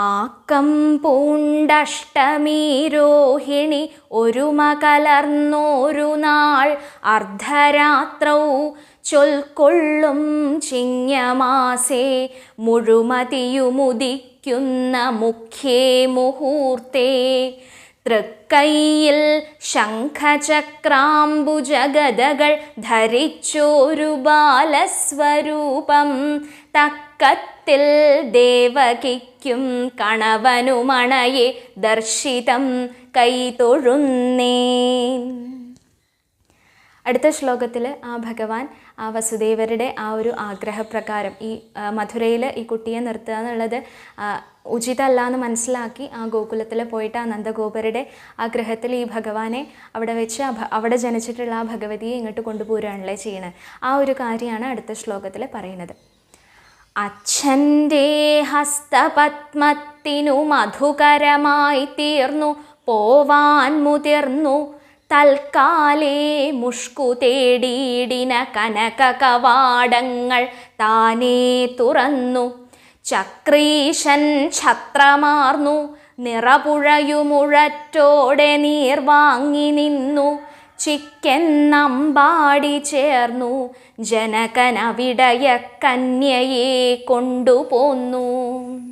ആക്കം പൂണ്ടഷ്ടമീ രോഹിണി ഒരുമ കലർന്നോരു നാൾ അർദ്ധരാത്രൗ ചൊൽക്കൊള്ളും ചിങ്ങമാസേ മുഴുമതിയുമുദിക്കുന്ന മുഖ്യേ മുഹൂർത്തേ. തൃക്കൈയിൽ ശംഖചക്രാംബുജഗതകൾ ധരിച്ചോരു ബാലസ്വരൂപം തക്കത്തിൽ ദേവകിക്കും കണവനുമണയെ ദർശിതം കൈതൊഴുന്നേൻ അടുത്ത ശ്ലോകത്തിൽ ആ ഭഗവാൻ ആ വസുദേവരുടെ ആ ഒരു ആഗ്രഹപ്രകാരം ഈ മധുരയിൽ ഈ കുട്ടിയെ നിർത്തുക എന്നുള്ളത് ഉചിതമല്ല എന്ന് മനസ്സിലാക്കി ആ ഗോകുലത്തിൽ പോയിട്ട് ആ നന്ദഗോപരുടെ ആഗ്രഹത്തിൽ ഈ ഭഗവാനെ അവിടെ വെച്ച് അവിടെ ജനിച്ചിട്ടുള്ള ആ ഭഗവതിയെ ഇങ്ങോട്ട് കൊണ്ടുപോരുകയാണല്ലേ ചെയ്യണത് ആ ഒരു കാര്യമാണ് അടുത്ത ശ്ലോകത്തിൽ പറയുന്നത്. അച്ഛന്റെ ഹസ്തപത്മത്തിനു മധുകരമായി തീർന്നു പോവാൻ മുതിർന്നു. തൽക്കാലേ മുഷ്കു തേടിയിടിന കനക കവാടങ്ങൾ താനേ തുറന്നു. ചക്രീശൻ ഛത്രമാർന്നു നിറപുഴയുമുഴറ്റോടെ നീർ വാങ്ങി നിന്നു നമ്പാടി ചേർന്നു. ജനകനവിടയ കന്യയെ കൊണ്ടുപോന്നു.